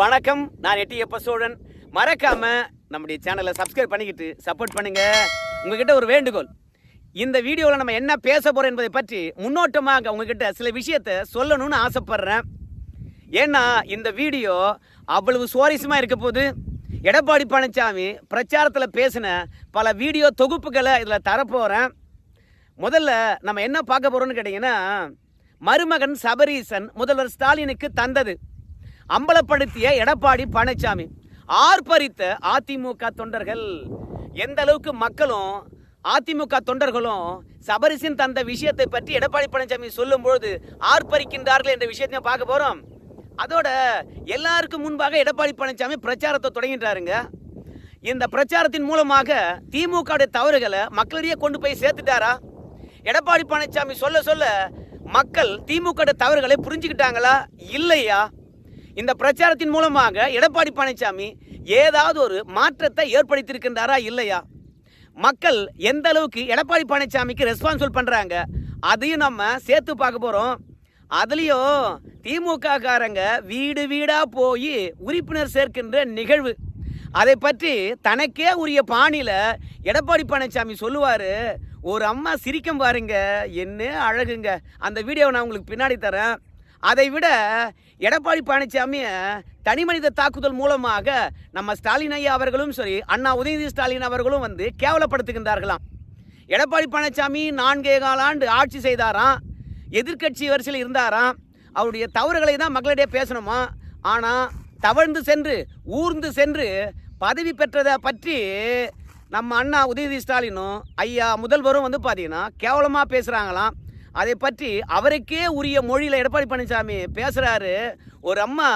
வணக்கம். நான் எட்டி எப்ப சோழன். மறக்காம நம்முடைய சேனலை சப்ஸ்கிரைப் பண்ணிக்கிட்டு சப்போர்ட் பண்ணுங்க. உங்ககிட்ட ஒரு வேண்டுகோள். இந்த வீடியோவில் நம்ம என்ன பேச போறோம் என்பதை பற்றி முன்னோட்டமாக உங்ககிட்ட சில விஷயத்தை சொல்லணும்னு ஆசைப்படுறேன். ஏன்னா இந்த வீடியோ அவ்வளவு சுவாரஸ்யமாக இருக்க போது எடப்பாடி பழனிசாமி பிரச்சாரத்தில் பேசின பல வீடியோ தொகுப்புகளை இதில் தரப்போகிறேன் முதல்ல நம்ம என்ன பார்க்க போகிறோன்னு கேட்டிங்கன்னா மருமகன் சபரீசன் முதல்வர் ஸ்டாலினுக்கு தந்தது. அம்பலப்படுத்திய எடப்பாடி பழனிசாமி. ஆர்ப்பரித்த அதிமுக தொண்டர்கள். எந்த அளவுக்கு மக்களும் அதிமுக தொண்டர்களும் சபரிசன் தந்த விஷயத்தை பற்றி எடப்பாடி பழனிசாமி சொல்லும்பொழுது ஆர்ப்பரிக்கின்றார்கள் என்ற விஷயத்தையும் பார்க்க போறோம். அதோட எல்லாருக்கும் முன்பாக எடப்பாடி பழனிசாமி பிரச்சாரத்தை தொடங்கிட்டாருங்க இந்த பிரச்சாரத்தின் மூலமாக திமுக தவறுகளை மக்களிடையே கொண்டு போய் சேர்த்துட்டாரா? எடப்பாடி பழனிசாமி சொல்ல சொல்ல மக்கள் திமுக தவறுகளை புரிஞ்சுக்கிட்டாங்களா? இல்லையா? இந்த பிரச்சாரத்தின் மூலமாக எடப்பாடி பழனிசாமி ஏதாவது ஒரு மாற்றத்தை ஏற்படுத்தியிருக்கின்றாரா இல்லையா? மக்கள் எந்த அளவுக்கு எடப்பாடி பழனிசாமிக்கு ரெஸ்பான்சிபிள் பண்ணுறாங்க அதையும் நம்ம சேர்த்து பார்க்க போகிறோம் அதுலேயும் திமுக காரங்க வீடு வீடாக போய் உறுப்பினர் சேர்க்கின்ற நிகழ்வு. அதை பற்றி தனக்கே உரிய பாணியில் எடப்பாடி பழனிசாமி சொல்லுவார். ஒரு அம்மா சிரிக்கும் பாருங்க என்ன அழகுங்க. அந்த வீடியோவை நான் உங்களுக்கு பின்னாடி தரேன். அதை விட எடப்பாடி பழனிசாமியை தனி மனித தாக்குதல் மூலமாக நம்ம ஸ்டாலின் ஐயா அவர்களும் சரி அண்ணா உதயநிதி ஸ்டாலின் அவர்களும் வந்து கேவலப்படுத்துகின்றார்களாம். எடப்பாடி பழனிசாமி நான்கே கால ஆண்டு ஆட்சி செய்தாராம் எதிர்க்கட்சி வரிசையில் இருந்தாராம். அவருடைய தவறுகளை தான் மக்களிடையே பேசணுமா? ஆனால் தவழ்ந்து சென்று ஊர்ந்து சென்று பதவி பெற்றதை பற்றி நம்ம அண்ணா உதயநிதி ஸ்டாலினும் ஐயா முதல்வரும் வந்து பார்த்தீங்கன்னா கேவலமாக பேசுகிறாங்களாம் அதை பற்றி அவருக்கே உரிய மொழியில் எடப்பாடி பழனிசாமி பேசுகிறாரு ஒரு அம்மா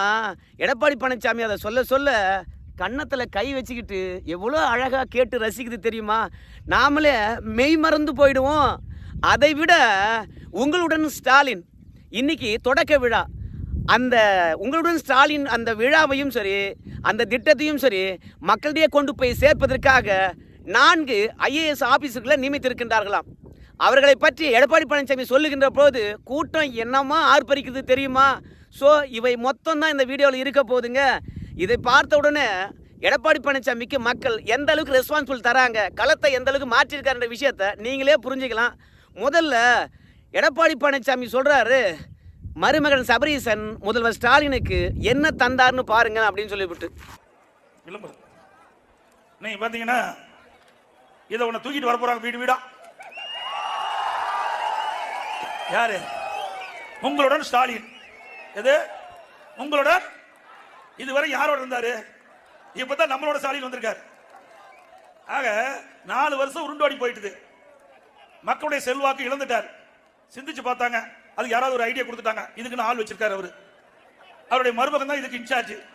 எடப்பாடி பழனிசாமி அதை சொல்ல சொல்ல கன்னத்தில் கை வச்சுக்கிட்டு எவ்வளோ அழகாக கேட்டு ரசிக்குது தெரியுமா? நாமளே மெய் மறந்து போயிடுவோம். அதை விட உங்களுடன் ஸ்டாலின் இன்னைக்கு தொடக்க விழா. அந்த உங்களுடன் ஸ்டாலின் அந்த விழாவையும் சரி அந்த திட்டத்தையும் சரி மக்களிடையே கொண்டு போய் சேர்ப்பதற்காக நான்கு ஐஏஎஸ் ஆஃபீஸர்களை நியமித்திருக்கின்றார்களாம். அவர்களை பற்றி எடப்பாடி பழனிசாமி சொல்லுகின்ற போது கூட்டம் என்னமா ஆர்ப்பரிக்குது தெரியுமா? ஸோ இவை மொத்தம் தான் இந்த வீடியோவில் இருக்க போகுதுங்க இதை பார்த்த உடனே எடப்பாடி பழனிசாமிக்கு மக்கள் எந்த அளவுக்கு ரெஸ்பான்சிபிள் தராங்க களத்தை எந்த அளவுக்கு மாற்றிருக்காருன்ற விஷயத்த நீங்களே புரிஞ்சுக்கலாம். முதல்ல எடப்பாடி பழனிசாமி சொல்கிறாரு மருமகன் சபரீசன் முதல்வர் ஸ்டாலினுக்கு என்ன தந்தார்னு பாருங்க அப்படின்னு சொல்லிவிட்டு. விளம்பரம் நீங்க பாத்தீங்கன்னா இதை உன்னை தூக்கிட்டு வர போறாங்க வீடு வீடா? யாரு? உங்களுடன் ஸ்டாலின். எது? உங்களுடன்? இதுவரை யாரோட இருந்தாரு? இப்பதான் நம்மளோட ஸ்டாலின் வந்திருக்காரு. ஆக நாலு வருஷம் உருண்டோடி போயிட்டுது. மக்களுடைய செல்வாக்கு இழந்துட்டார். சிந்திச்சு பார்த்தாங்க. அதுக்கு யாராவது ஒரு ஐடியா கொடுத்துட்டாங்க. இதுக்குன்னு ஆள் வச்சிருக்காரு அவரு. அவருடைய மருமகன் தான் இதுக்கு இன்சார்ஜ்.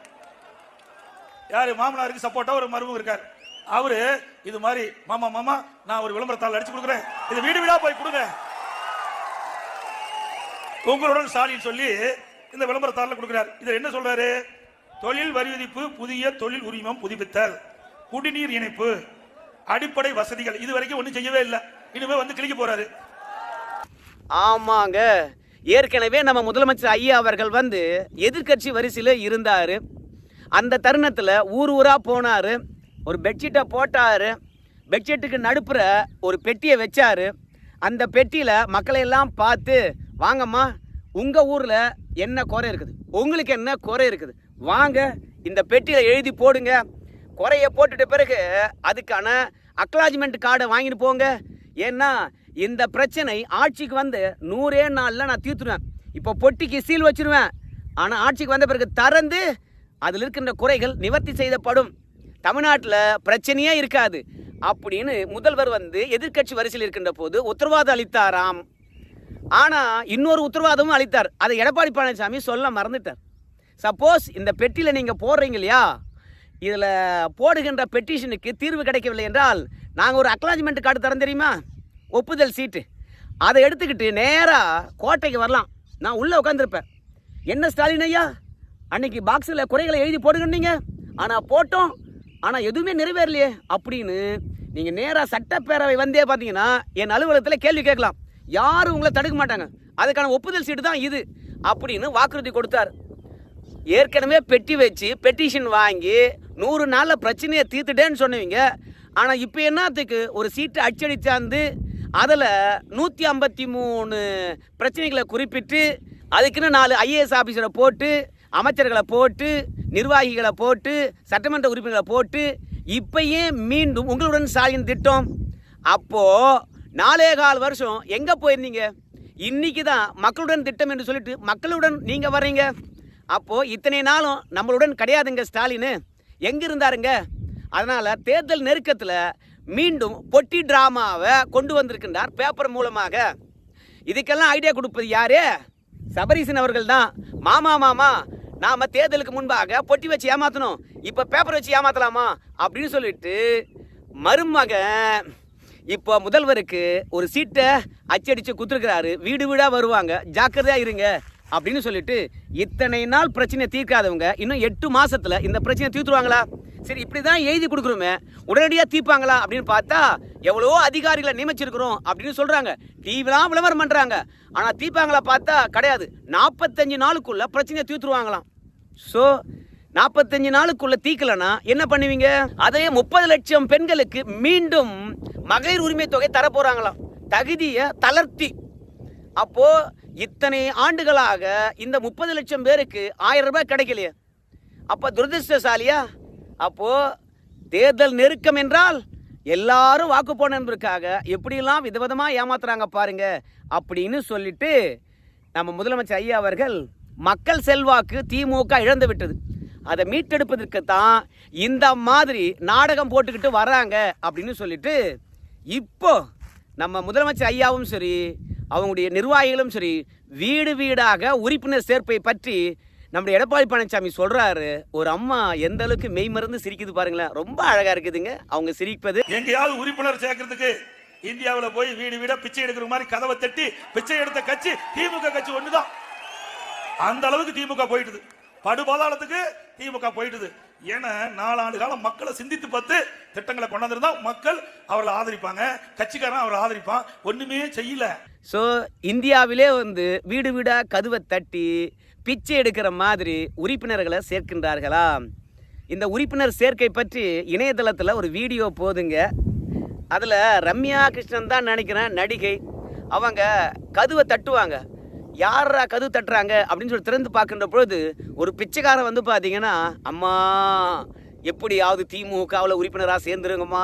யாரு? மாமனாருக்கு சப்போர்ட்டா ஒரு மருமகம் இருக்கார். அவரு இது மாதிரி மாமா மாமா நான் ஒரு விளம்பரத்தாள் அடிச்சு கொடுக்குறேன். இது வீடு வீடா போய் கொடுங்க. உங்களுடன் ஸ்டாலின் சொல்லி இந்த விளம்பரத்தாளில் கொடுக்குறாரு. இதில் என்ன சொல்றாரு? தொழில் வரி விதிப்பு புதிய தொழில் உரிமம் புதுப்பித்தல் குடிநீர் இணைப்பு அடிப்படை வசதிகள். இது வரைக்கும் ஒன்றும் செய்யவே இல்லை. இனிமே வந்து கிளிக்க போறாரு. ஆமாங்க. ஏற்கனவே நம்ம முதலமைச்சர் ஐயா அவர்கள் வந்து எதிர்க்கட்சி வரிசையில் இருந்தார். அந்த தருணத்தில் ஊர் ஊராக போனார். ஒரு பெட்ஷீட்டை போட்டார். பெட்ஷீட்டுக்கு நடுப்புற ஒரு பெட்டியை வச்சார். அந்த பெட்டியில் மக்களை எல்லாம் பார்த்து வாங்கம்மா உங்கள் ஊரில் என்ன குறை இருக்குது? உங்களுக்கு என்ன குறை இருக்குது? வாங்க இந்த பெட்டியில் எழுதி போடுங்க. குறைய போட்டுட்ட பிறகு அதுக்கான அக்லாஜ்மெண்ட் கார்டை வாங்கிட்டு போங்க. ஏன்னா இந்த பிரச்சனை ஆட்சிக்கு வந்து நூறே நாளில் நான் தீர்த்துடுவேன் இப்போ பொட்டிக்கு சீல் வச்சிருவேன். ஆனால் ஆட்சிக்கு வந்த பிறகு திறந்து அதில் இருக்கின்ற குறைகள் நிவர்த்தி செய்யப்படும் தமிழ்நாட்டில் பிரச்சனையே இருக்காது. அப்படின்னு முதல்வர் வந்து எதிர்க்கட்சி வரிசையில் இருக்கின்ற போது உத்தரவாதம் அளித்தாராம். ஆனால் இன்னொரு உத்தரவாதமும் அளித்தார். அதை எடப்பாடி பழனிசாமி சொல்ல மறந்துட்டார். சப்போஸ் இந்த பெட்டியில் நீங்கள் போடுறீங்க இல்லையா? இதில் போடுகின்ற பெட்டிஷனுக்கு தீர்வு கிடைக்கவில்லை என்றால் நாங்கள் ஒரு அக்னாலஜ்மெண்ட் கார்டு தரம் தெரியுமா? ஒப்புதல் சீட்டு அதை எடுத்துக்கிட்டு நேராக கோட்டைக்கு வரலாம். நான் உள்ளே உட்காந்துருப்பேன் என்ன ஸ்டாலின் ஐயா? அன்னைக்கு பாக்ஸில் குறைகளை எழுதி போடுங்கன்னீங்க ஆனால் போட்டோம். ஆனால் எதுவுமே நிறைவேறலையே. அப்படின்னு நீங்கள் நேராக சட்டப்பேரவை வந்தே பார்த்தீங்கன்னா என் அலுவலகத்தில் கேள்வி கேட்கலாம். யாரும் உங்களை தடுக்க மாட்டாங்க. அதுக்கான ஒப்புதல் சீட்டு தான் இது அப்படின்னு வாக்குறுதி கொடுத்தார். ஏற்கனவே பெட்டி வச்சு பெட்டிஷன் வாங்கி நூறு நாளில் பிரச்சனையை தீர்த்துட்டேன்னு சொன்னவங்க. ஆனால் இப்போ என்னத்துக்கு? ஒரு சீட்டை அச்சடிச்சாந்து அதில் நூற்றி ஐம்பத்தி மூணு பிரச்சனைகளை குறிப்பிட்டு அதுக்குன்னு நாலு ஐஏஎஸ் ஆஃபீஸரை போட்டு அமைச்சர்களை போட்டு நிர்வாகிகளை போட்டு சட்டமன்ற உறுப்பினர்களை போட்டு இப்பயே மீண்டும் உங்களுடன் சாயின் திட்டம். அப்போது நாலே கால் வருஷம் எங்கே போயிருந்தீங்க? இன்னைக்கு தான் மக்களுடன் திட்டம் என்று சொல்லிட்டு மக்களுடன் நீங்கள் வர்றீங்க. அப்போது இத்தனை நாளும் நம்மளுடன் கிடையாதுங்க ஸ்டாலின். எங்கே இருந்தாருங்க அதனால் தேர்தல் நெருக்கத்தில் மீண்டும் பொட்டி ட்ராமாவை கொண்டு வந்திருக்கின்றார் பேப்பர் மூலமாக. இதுக்கெல்லாம் ஐடியா கொடுப்பது யாரு? சபரீசன் அவர்கள் தான். மாமா மாமா நாம் தேர்தலுக்கு முன்பாக பொட்டி வச்சு ஏமாற்றணும் இப்போ பேப்பர் வச்சு ஏமாற்றலாமா அப்படின்னு சொல்லிட்டு மருமகன் இப்போ முதல்வருக்கு ஒரு சீட்டை அச்சடிச்சு குத்துருக்கிறாரு வீடு வீடாக வருவாங்க. ஜாக்கிரதையாக இருங்க அப்படின்னு சொல்லிட்டு இத்தனை நாள் பிரச்சனை தீர்க்காதவங்க இன்னும் எட்டு மாசத்துல இந்த பிரச்சனை தீர்த்துருவாங்களா? சரி இப்படி தான் எழுதி கொடுக்குறோமே. உடனடியாக தீர்ப்பாங்களா அப்படின்னு பார்த்தா எவ்வளோ அதிகாரிகளை நியமிச்சிருக்கிறோம் அப்படின்னு சொல்கிறாங்க டிவிலாம் விளம்பரம் பண்ணுறாங்க ஆனால் தீர்ப்பாங்களா பார்த்தா கிடையாது. நாற்பத்தஞ்சு நாளுக்குள்ள பிரச்சனையை தீர்த்துருவாங்களாம். ஸோ நாற்பத்தஞ்சு நாளுக்குள்ள தீக்கலனா என்ன பண்ணுவீங்க? அதே முப்பது லட்சம் பெண்களுக்கு மீண்டும் மகளிர் உரிமை தொகை தர போறாங்களாம் தகுதியை தளர்த்தி. அப்போ இத்தனை ஆண்டுகளாக இந்த முப்பது லட்சம் பேருக்கு ஆயிரம் ரூபாய் கிடைக்கலையே. அப்ப துரதிருஷ்டசாலியா? அப்போ தேர்தல் நெருக்கம் என்றால் எல்லாரும் வாக்கு போன என்பதற்காக எப்படியெல்லாம் விதவிதமாக ஏமாத்துறாங்க பாருங்க அப்படின்னு சொல்லிட்டு நம்ம முதலமைச்சர் ஐயா அவர்கள் மக்கள் செல்வாக்கு திமுக இழந்து விட்டது. அதை மீட்டெடுப்பதற்கு தான் இந்த மாதிரி நாடகம் போட்டுக்கிட்டு வர்றாங்க அப்படின்னு சொல்லிட்டு இப்போ நம்ம முதலமைச்சர் ஐயாவும் சரி அவங்களுடைய நிர்வாகிகளும் சரி வீடு வீடாக உறுப்பினர் சேர்ப்பை பற்றி நம்முடைய எடப்பாடி பழனிசாமி சொல்றாரு. ஒரு அம்மா எந்த அளவுக்கு மெய் சிரிக்குது பாருங்களேன். ரொம்ப அழகா இருக்குதுங்க. அவங்க சிரிப்பது. எங்கேயாவது உறுப்பினர் சேர்க்கறதுக்கு இந்தியாவில் போய் வீடு வீடா பிச்சை எடுக்கிற மாதிரி கதவை தட்டி பிச்சை எடுத்த கட்சி திமுக கட்சி ஒண்ணுதான். அந்த அளவுக்கு திமுக போயிட்டுது. படுபாதாளத்துக்கு திமுக போயிட்டுது. ஏன்னா நாலாண்டு காலம் மக்களை சிந்தித்து பார்த்து திட்டங்களை கொண்டாந்துருந்தா மக்கள் அவர்களை ஆதரிப்பாங்க. கட்சிக்காரன் அவரை ஆதரிப்பான். ஒண்ணுமே செய்யல. ஸோ இந்தியாவிலே வந்து வீடு வீடாக கதவை தட்டி பிச்சை எடுக்கிற மாதிரி உறுப்பினர்களை சேர்க்கின்றார்களா? இந்த உறுப்பினர் சேர்க்கை பற்றி இணையதளத்தில் ஒரு வீடியோ போதுங்க. அதில் ரம்யா கிருஷ்ணன் தான் நினைக்கிறேன் நடிகை. அவங்க கதுவை தட்டுவாங்க. யாரா கது தட்டுறாங்க அப்படின்னு சொல்லி திறந்து பார்க்கின்ற பொழுது ஒரு பிச்சைக்காரன் வந்து பார்த்தீங்கன்னா அம்மா எப்படியாவது திமுகவில் உறுப்பினராக சேர்ந்துருங்கம்மா.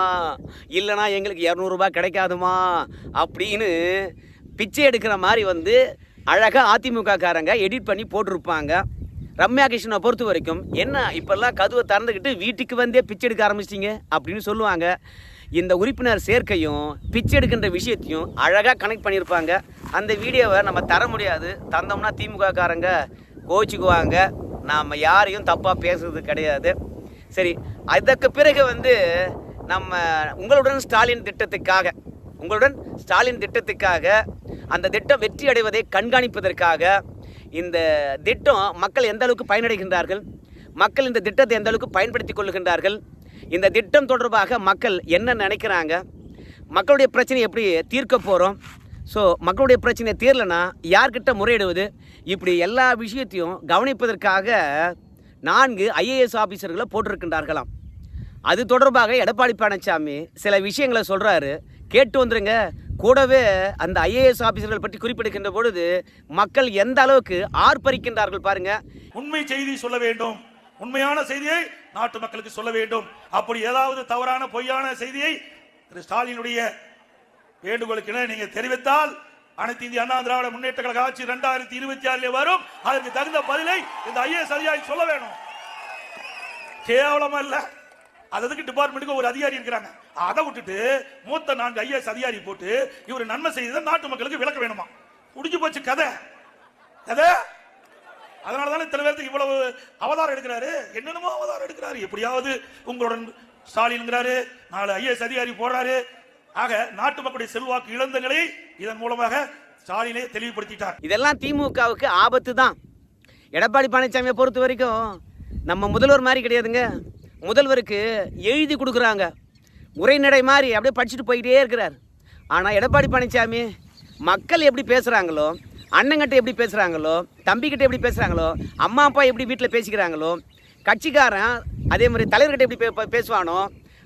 இல்லைனா எங்களுக்கு இரநூறுபா கிடைக்காதுமா அப்படின்னு பிச்சை எடுக்கிற மாதிரி வந்து அழகாக அதிமுக காரங்க எடிட் பண்ணி போட்டிருப்பாங்க. ரம்யா கிருஷ்ணனை பொறுத்த வரைக்கும் என்ன இப்போல்லாம் கதவை திறந்துக்கிட்டு வீட்டுக்கு வந்தே பிச்சை எடுக்க ஆரம்பிச்சிட்டிங்க? அப்படின்னு சொல்லுவாங்க. இந்த உறுப்பினர் சேர்க்கையும் பிச்சை எடுக்கின்ற விஷயத்தையும் அழகாக கனெக்ட் பண்ணியிருப்பாங்க. அந்த வீடியோவை நம்ம தர முடியாது. தந்தோம்னா திமுக காரங்க கோச்சிக்குவாங்க நாம் யாரையும் தப்பாக பேசுறது கிடையாது. சரி அதற்கு பிறகு வந்து நம்ம உங்களுடன் ஸ்டாலின் திட்டத்துக்காக உங்களுடன் ஸ்டாலின் திட்டத்துக்காக அந்த திட்டம் வெற்றி அடைவதை கண்காணிப்பதற்காக இந்த திட்டம் மக்கள் எந்த அளவுக்கு பயனடைகின்றார்கள்? மக்கள் இந்த திட்டத்தை எந்த அளவுக்கு பயன்படுத்தி கொள்கின்றார்கள்? இந்த திட்டம் தொடர்பாக மக்கள் என்ன நினைக்கிறாங்க? மக்களுடைய பிரச்சனை எப்படி தீர்க்க போகிறோம் ஸோ மக்களுடைய பிரச்சனை தீரலைன்னா யார்கிட்ட முறையிடுவது? இப்படி எல்லா விஷயத்தையும் கவனிப்பதற்காக நான்கு ஐஏஎஸ் ஆஃபீஸர்களை போட்டிருக்கின்றார்களாம். அது தொடர்பாக எடப்பாடி பழனிசாமி சில விஷயங்களை சொல்கிறாரு கேட்டு வந்துருங்க. கூடவே அந்த ஐஏஎஸ் ஆஃபீஸர்கள் பற்றி குறிப்பிடுகின்ற பொழுது மக்கள் எந்த அளவுக்கு ஆர்ப்பரிக்கின்றார்கள் பாருங்க. உண்மை செய்தி சொல்ல வேண்டும். உண்மையான செய்தியை நாட்டு மக்களுக்கு சொல்ல வேண்டும். அப்படி ஏதாவது தவறான பொய்யான செய்தியை திரு ஸ்டாலினுடைய வேண்டுகோளுக்கு நீங்க தெரிவித்தால் அனைத்து இந்திய அண்ணா திராவிட முன்னேற்ற கழக ஆட்சி இரண்டாயிரத்தி இருபத்தி ஆறுல வரும். அதற்கு தகுந்த பதிலை இந்த ஐஏஎஸ் அதிகாரி சொல்ல வேணும். கேவலமா இல்ல. அதுக்கு டிபார்ட்மெண்ட்டுக்கு ஒரு அதிகாரி இருக்கிறாங்க. அதை விட்டுட்டு மூத்த நான்கு ஐஏஎஸ் அதிகாரி போட்டு இவர் நன்மை செய்ததை நாட்டு மக்களுக்கு விளக்க வேணுமா? முடிஞ்சு போச்சு கதை. கதை? அதனால தானே சில பேருக்கு இவ்வளவு அவதாரம் எடுக்கிறாரு? என்னென்னமோ அவதாரம் எடுக்கிறாரு. எப்படியாவது உங்களுடன் ஸ்டாலின்ங்கிறாரு நாலு ஐஏஎஸ் அதிகாரி போடுறாரு. ஆக நாட்டு மக்களுடைய செல்வாக்கு இழந்த நிலை இதன் மூலமாக ஸ்டாலினை தெளிவுபடுத்திட்டார். இதெல்லாம் திமுகவுக்கு ஆபத்து தான். எடப்பாடி பழனிசாமியை பொறுத்த வரைக்கும் நம்ம முதல்வர் மாதிரி கிடையாதுங்க. முதல்வருக்கு எழுதி கொடுக்குறாங்க. உரைநடை மாதிரி அப்படியே படிச்சுட்டு போயிட்டே இருக்கிறார். ஆனால் எடப்பாடி பழனிசாமி மக்கள் எப்படி பேசுகிறாங்களோ அண்ணங்கிட்ட எப்படி பேசுகிறாங்களோ தம்பிக்கிட்ட எப்படி பேசுகிறாங்களோ அம்மா அப்பா எப்படி வீட்டில் பேசிக்கிறாங்களோ கட்சிக்காரன் அதே மாதிரி தலைவர்கிட்ட எப்படி பே- பேசுவானோ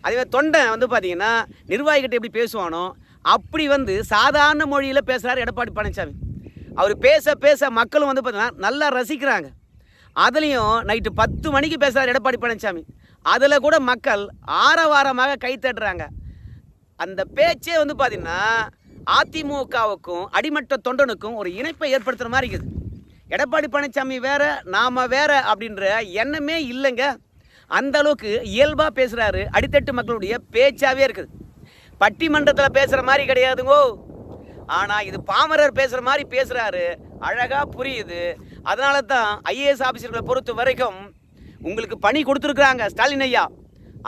அதே மாதிரி தொண்டை வந்து பார்த்தீங்கன்னா நிர்வாகிகிட்ட எப்படி பேசுவானோ அப்படி வந்து சாதாரண மொழியில் பேசுகிறார் எடப்பாடி பழனிசாமி அவர் பேச பேச மக்களும் வந்து பார்த்தீங்கன்னா நல்லா ரசிக்கிறாங்க. அதுலேயும் நைட்டு பத்து மணிக்கு பேசுகிறார் எடப்பாடி பழனிசாமி அதில் கூட மக்கள் ஆரவாரமாக கை தட்டுறாங்க. அந்த பேச்சே வந்து பார்த்தீங்கன்னா அதிமுகவுக்கும் அடிமட்ட தொண்டனுக்கும் ஒரு இணைப்பை ஏற்படுத்துகிற மாதிரி இருக்குது. எடப்பாடி பழனிசாமி வேற நாம வேற அப்படின்ற எண்ணமே இல்லைங்க. அந்த அளவுக்கு இயல்பாக பேசுகிறாரு அடித்தட்டு மக்களுடைய பேச்சாவே இருக்குது. பட்டிமன்றத்தில் பேசுகிற மாதிரி கிடையாதுங்கோ. ஆனால் இது பாமரர் பேசுகிற மாதிரி பேசுகிறாரு அழகாக புரியுது. அதனால தான் ஐஏஎஸ் ஆஃபீஸர்களை பொறுத்த வரைக்கும் உங்களுக்கு பணி கொடுத்துருக்குறாங்க ஸ்டாலின் ஐயா.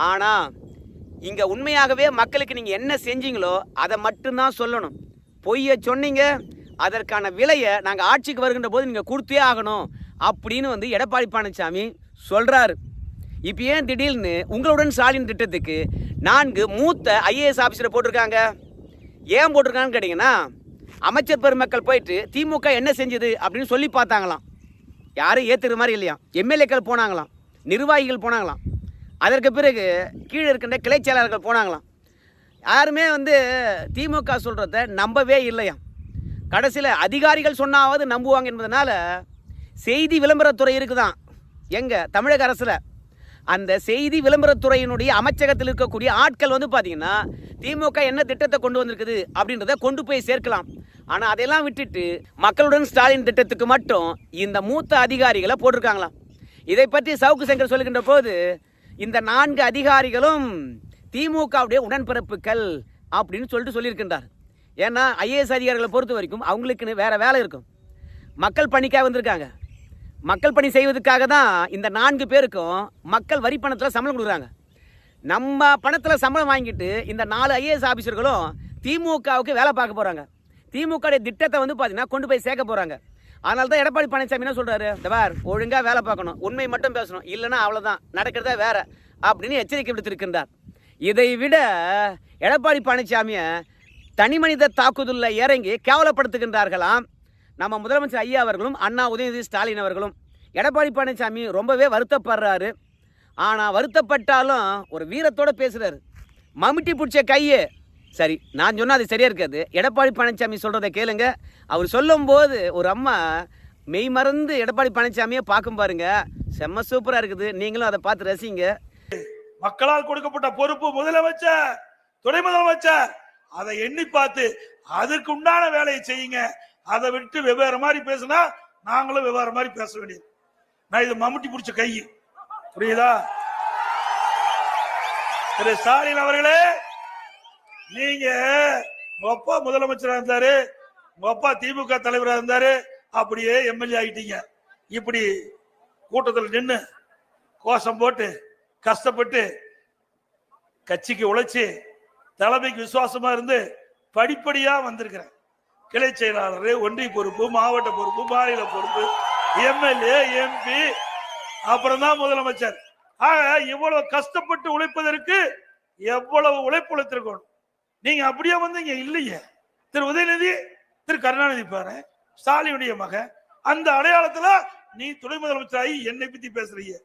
ஆனால் இங்கே உண்மையாகவே மக்களுக்கு நீங்கள் என்ன செஞ்சீங்களோ அதை மட்டும்தான் சொல்லணும். பொய்யை சொன்னீங்க அதற்கான விலையை நாங்கள் ஆட்சிக்கு வருகின்ற போது நீங்கள் கொடுத்தே ஆகணும் அப்படின்னு வந்து எடப்பாடி பழனிசாமி சொல்கிறாரு இப்போ ஏன் திடீர்னு உங்களுடன் ஸ்டாலின் திட்டத்துக்கு நான்கு மூத்த ஐஏஎஸ் ஆஃபீஸரை போட்டிருக்காங்க? ஏன் போட்டிருக்காங்கன்னு கேட்டிங்கன்னா அமைச்சர் பெருமக்கள் போயிட்டு திமுக என்ன செஞ்சது அப்படின்னு சொல்லி பார்த்தாங்களாம். யாரும் ஏற்றுக்கிற மாதிரி இல்லையா? எம்எல்ஏக்கள் போனாங்களாம் நிர்வாகிகள் போனாங்களாம். அதற்கு பிறகு கீழே இருக்கின்ற கிளை செயலாளர்கள் போனாங்களாம். யாருமே வந்து திமுக சொல்கிறத நம்பவே இல்லையாம். கடைசியில் அதிகாரிகள் சொன்னாவது நம்புவாங்க என்பதனால் செய்தி விளம்பரத்துறை இருக்குதான். எங்கள் தமிழக அரசில். அந்த செய்தி விளம்பரத்துறையினுடைய அமைச்சகத்தில் இருக்கக்கூடிய ஆட்கள் வந்து பார்த்தீங்கன்னா திமுக என்ன திட்டத்தை கொண்டு வந்திருக்குது அப்படின்றத கொண்டு போய் சேர்க்கலாம். ஆனால் அதையெல்லாம் விட்டுட்டு மக்களுடன் ஸ்டாலின் திட்டத்துக்கு மட்டும் இந்த மூத்த அதிகாரிகளை போட்டிருக்காங்களாம். இதை பற்றி சவுக்கு சங்கர் சொல்லுகின்ற போது இந்த நான்கு அதிகாரிகளும் திமுகவுடைய உடன்பிறப்புகள் அப்படின்னு சொல்லிட்டு சொல்லியிருக்கின்றார். ஏன்னா ஐஏஎஸ் அதிகாரிகளை பொறுத்த வரைக்கும் அவங்களுக்குன்னு வேறு வேலை இருக்கும். மக்கள் பணிக்காக வந்திருக்காங்க. மக்கள் பணி செய்வதற்காக தான் இந்த நான்கு பேருக்கும் மக்கள் வரி பணத்தில் சம்பளம் கொடுக்குறாங்க. நம்ம பணத்தில் சம்பளம் வாங்கிட்டு இந்த நாலு ஐஏஎஸ் ஆஃபீஸர்களும் திமுகவுக்கு வேலை பார்க்க போகிறாங்க திமுகவுடைய திட்டத்தை வந்து பார்த்தீங்கன்னா கொண்டு போய் சேர்க்க போகிறாங்க அதனால தான் எடப்பாடி பழனிசாமி என்ன சொல்கிறாரு இந்த பார் ஒழுங்காக வேலை பார்க்கணும். உண்மை மட்டும் பேசணும். இல்லைன்னா அவ்வளோதான் நடக்கிறதா வேற. அப்படின்னு எச்சரிக்கை விடுத்திருக்கின்றார். இதை விட எடப்பாடி பழனிசாமியை தனி மனித தாக்குதலில் இறங்கி கேவலப்படுத்துகின்றார்களாம் நம்ம முதலமைச்சர் ஐயா அவர்களும் அண்ணா உதயநிதி ஸ்டாலின் அவர்களும். எடப்பாடி பழனிசாமி ரொம்பவே வருத்தப்படுறாரு. ஆனால் வருத்தப்பட்டாலும் ஒரு வீரத்தோட பேசுகிறாரு மமிட்டி பிடிச்ச கையை சரி நான் சொன்னால் அது சரியாக இருக்காது. எடப்பாடி பழனிசாமி சொல்கிறத கேளுங்க. அவர் சொல்லும்போது ஒரு அம்மா மெய் மறந்து எடப்பாடி பழனிசாமியை பார்க்கும் பாருங்க. செம்ம சூப்பராக இருக்குது. நீங்களும் அதை பார்த்து ரசிங்க. மக்களால் கொடுக்கப்பட்ட பொறுப்பு முதலமைச்சர் துணை முதலமைச்சர். அதை எண்ணி பார்த்து அதுக்கு உண்டான வேலையை செய்யுங்க. அதை விட்டு வெவ்வேறு மாதிரி பேசினா நாங்களும் வெவ்வேறு மாதிரி பேச வேண்டியது. நான் இது மம்முட்டி பிடிச்ச கை. புரியுதா? திரு ஸ்டாலின் அவர்களே நீங்க உங்க அப்பா முதலமைச்சரா இருந்தாரு உங்க அப்பா திமுக தலைவரா இருந்தாரு அப்படியே எம்எல்ஏ ஆயிட்டீங்க. இப்படி கூட்டத்தில் நின்று கோஷம் போட்டு கஷ்டப்பட்டு கட்சிக்கு உழைச்சி தலைமைக்கு விசுவாசமா இருந்து படிப்படியா வந்திருக்கிறேன். கிளை செயலாளர் ஒன்றிய பொறுப்பு மாவட்ட பொறுப்பு மாநில பொறுப்பு எம்எல்ஏ எம்பி அப்புறம் தான் முதலமைச்சர். ஆக இவ்வளவு கஷ்டப்பட்டு உழைப்பதற்கு எவ்வளவு உழைப்பு உழைத்திருக்கணும்? நீங்க அப்படியே வந்து இங்க இல்லையே. திரு உதயநிதி திரு கருணாநிதி பாரு ஸ்டாலினுடைய மகன் அந்த அடையாளத்துல நீ துணை முதலமைச்சர் ஆகி என்னை பத்தி பேசுறீங்க.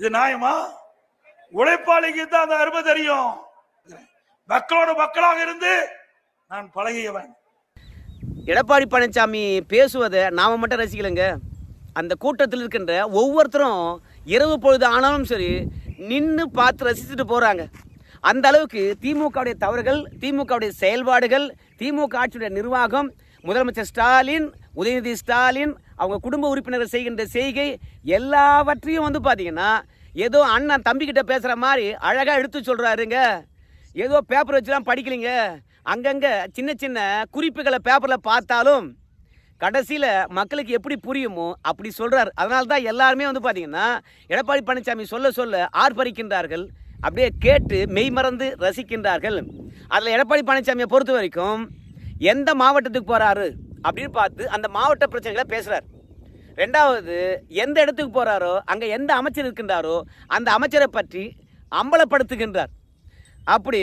இது நியாயமா? உழைப்பாளிக்கு தான் அந்த அருமை தெரியும். மக்களோட மக்களாக இருந்து நான் பழகியவன். எடப்பாடி பழனிசாமி பேசுவதை நாம் மட்டும் ரசிக்கலைங்க. அந்த கூட்டத்தில் இருக்கின்ற ஒவ்வொருத்தரும் இரவு பொழுது ஆனாலும் சரி நின்று பார்த்து ரசிச்சுட்டு போகிறாங்க அந்த அளவுக்கு திமுகவுடைய தவறுகள் திமுகவுடைய செயல்பாடுகள் திமுக ஆட்சியுடைய நிர்வாகம் முதலமைச்சர் ஸ்டாலின் உதயநிதி ஸ்டாலின் அவங்க குடும்ப உறுப்பினர்கள் செய்கின்ற செய்கை எல்லாவற்றையும் வந்து பார்த்தீங்கன்னா ஏதோ அண்ணன் தம்பிக்கிட்ட பேசுகிற மாதிரி அழகாக எடுத்து சொல்கிறாருங்க ஏதோ பேப்பர் வச்சுலாம் படிக்கலைங்க. அங்கங்கே சின்ன சின்ன குறிப்புகளை பேப்பரில் பார்த்தாலும் கடைசியில் மக்களுக்கு எப்படி புரியுமோ அப்படி சொல்கிறார் அதனால தான் எல்லாருமே வந்து பார்த்திங்கன்னா எடப்பாடி பழனிசாமி சொல்ல சொல்ல ஆர்ப்பரிக்கின்றார்கள். அப்படியே கேட்டு மெய்மறந்து ரசிக்கின்றார்கள். அதில் எடப்பாடி பழனிசாமியை பொறுத்த வரைக்கும் எந்த மாவட்டத்துக்கு போகிறாரு அப்படின்னு பார்த்து அந்த மாவட்ட பிரச்சனைகளை பேசுகிறார் ரெண்டாவது எந்த இடத்துக்கு போகிறாரோ அங்கே எந்த அமைச்சர் இருக்கின்றாரோ அந்த அமைச்சரை பற்றி அம்பலப்படுத்துகின்றார். அப்படி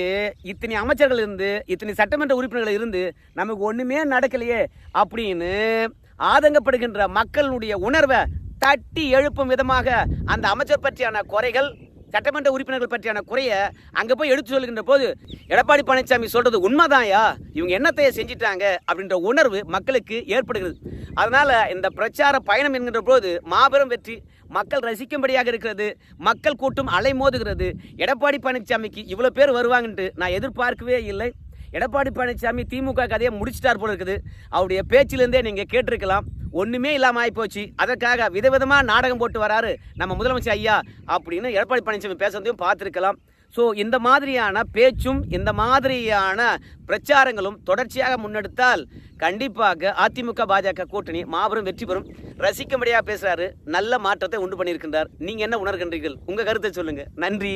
இத்தனை அமைச்சர்கள் இருந்து இத்தனை சட்டமன்ற உறுப்பினர்கள் இருந்து நமக்கு ஒன்றுமே நடக்கலையே அப்படின்னு ஆதங்கப்படுகின்ற மக்களுடைய உணர்வை தட்டி எழுப்பும் விதமாக அந்த அமைச்சர் பற்றியான குறைகள் சட்டமன்ற உறுப்பினர்கள் பற்றியான குறைய அங்கே போய் எடுத்து சொல்லுகின்ற போது எடப்பாடி பழனிசாமி சொல்கிறது உண்மைதான்யா? இவங்க என்னத்தைய செஞ்சிட்டாங்க அப்படின்ற உணர்வு மக்களுக்கு ஏற்படுகிறது. அதனால் இந்த பிரச்சார பயணம் என்கின்ற போது மாபெரும் வெற்றி மக்கள் ரசிக்கும்படியாக இருக்கிறது மக்கள் கூட்டம் அலைமோதுகிறது எடப்பாடி பழனிசாமிக்கு இவ்வளோ பேர் வருவாங்கன்ட்டு நான் எதிர்பார்க்கவே இல்லை. எடப்பாடி பழனிசாமி திமுக கதையை முடிச்சிட்டார் போல இருக்குது. அவருடைய பேச்சிலேருந்தே நீங்கள் கேட்டிருக்கலாம். ஒன்றுமே இல்லாமல் ஆகிப்போச்சு அதற்காக விதவிதமாக நாடகம் போட்டு வராரு நம்ம முதலமைச்சர் ஐயா அப்படின்னு எடப்பாடி பழனிசாமி பேசுறதையும் பார்த்துருக்கலாம். ஸோ இந்த மாதிரியான பேச்சும் இந்த மாதிரியான பிரச்சாரங்களும் தொடர்ச்சியாக முன்னெடுத்தால் கண்டிப்பாக அதிமுக பாஜக கூட்டணி மாபெரும் வெற்றி பெறும். ரசிக்கும்படியாக பேசுகிறாரு நல்ல மாற்றத்தை உண்டு பண்ணியிருக்கின்றார். நீங்கள் என்ன உணர்கின்றீர்கள்? உங்கள் கருத்தை சொல்லுங்கள் நன்றி.